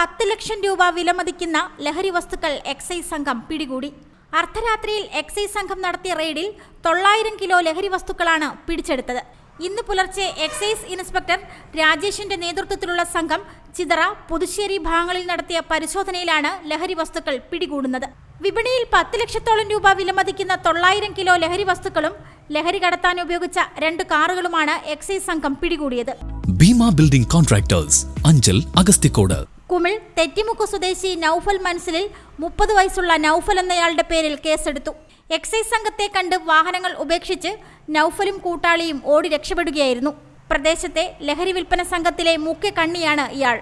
പത്ത് ലക്ഷം രൂപ വിലമതിക്കുന്ന ലഹരി വസ്തുക്കൾ എക്സൈസ് സംഘം പിടികൂടി. അർദ്ധരാത്രിയിൽ എക്സൈസ് സംഘം നടത്തിയ റെയ്ഡിൽ തൊള്ളായിരം കിലോ ലഹരി വസ്തുക്കളാണ് പിടിച്ചെടുത്തത്. ഇന്ന് പുലർച്ചെ എക്സൈസ് ഇൻസ്പെക്ടർ രാജേഷിന്റെ നേതൃത്വത്തിലുള്ള സംഘം ചിതറ പുതുശ്ശേരി ഭാഗങ്ങളിൽ നടത്തിയ പരിശോധനയിലാണ് ലഹരി വസ്തുക്കൾ പിടികൂടുന്നത്. വിപണിയിൽ പത്ത് ലക്ഷത്തോളം രൂപ വിലമതിക്കുന്ന തൊള്ളായിരം കിലോ ലഹരി വസ്തുക്കളും ലഹരി കടത്താൻ ഉപയോഗിച്ച രണ്ട് കാറുകളുമാണ് എക്സൈസ് സംഘം പിടികൂടിയത്. ഭീമ ബിൽഡിംഗ് കോൺട്രാക്ടേഴ്സ് അഞ്ചൽ അഗസ്തിക്കോട് കുമിൾ തെറ്റിമുക്ക് സ്വദേശി നൌഫൽ മൻസിലിൽ മുപ്പത് വയസ്സുള്ള നൌഫൽ എന്നയാളുടെ പേരിൽ കേസെടുത്തു. എക്സൈസ് സംഘത്തെ കണ്ട് വാഹനങ്ങൾ ഉപേക്ഷിച്ച് നൌഫലും കൂട്ടാളിയും ഓടി രക്ഷപ്പെടുകയായിരുന്നു. പ്രദേശത്തെ ലഹരി വിൽപ്പന സംഘത്തിലെ മുഖ്യ കണ്ണിയാണ് ഇയാൾ.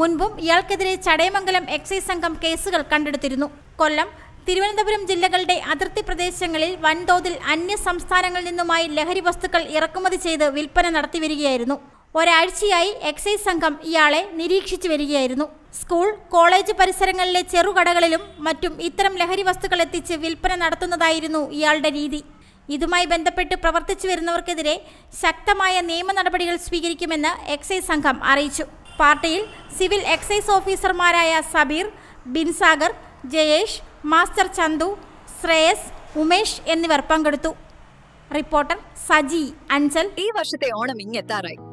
മുൻപും ഇയാൾക്കെതിരെ ചടയമംഗലം എക്സൈസ് സംഘം കേസുകൾ കണ്ടെടുത്തിരുന്നു. കൊല്ലം തിരുവനന്തപുരം ജില്ലകളുടെ അതിർത്തി പ്രദേശങ്ങളിൽ വൻതോതിൽ അന്യ സംസ്ഥാനങ്ങളിൽ നിന്നുമായി ലഹരി വസ്തുക്കൾ ഇറക്കുമതി ചെയ്ത് വിൽപ്പന നടത്തിവരികയായിരുന്നു. ഒരാഴ്ചയായി എക്സൈസ് സംഘം ഇയാളെ നിരീക്ഷിച്ചു വരികയായിരുന്നു. സ്കൂൾ കോളേജ് പരിസരങ്ങളിലെ ചെറുകടകളിലും മറ്റും ഇത്തരം ലഹരി വസ്തുക്കൾ എത്തിച്ച് വിൽപ്പന നടത്തുന്നതായിരുന്നു ഇയാളുടെ രീതി. ഇതുമായി ബന്ധപ്പെട്ട് പ്രവർത്തിച്ചു വരുന്നവർക്കെതിരെ ശക്തമായ നിയമ നടപടികൾ സ്വീകരിക്കുമെന്ന് എക്സൈസ് സംഘം അറിയിച്ചു. പാർട്ടിയിൽ സിവിൽ എക്സൈസ് ഓഫീസർമാരായ സബീർ ബിൻസാഗർ ജയേഷ് മാസ്റ്റർ ചന്തു ശ്രേയസ് ഉമേഷ് എന്നിവർ പങ്കെടുത്തു. റിപ്പോർട്ടർ സജി അഞ്ചൽ ഈ വർഷത്തെ ഓണം ഇങ്ങെത്താറായി.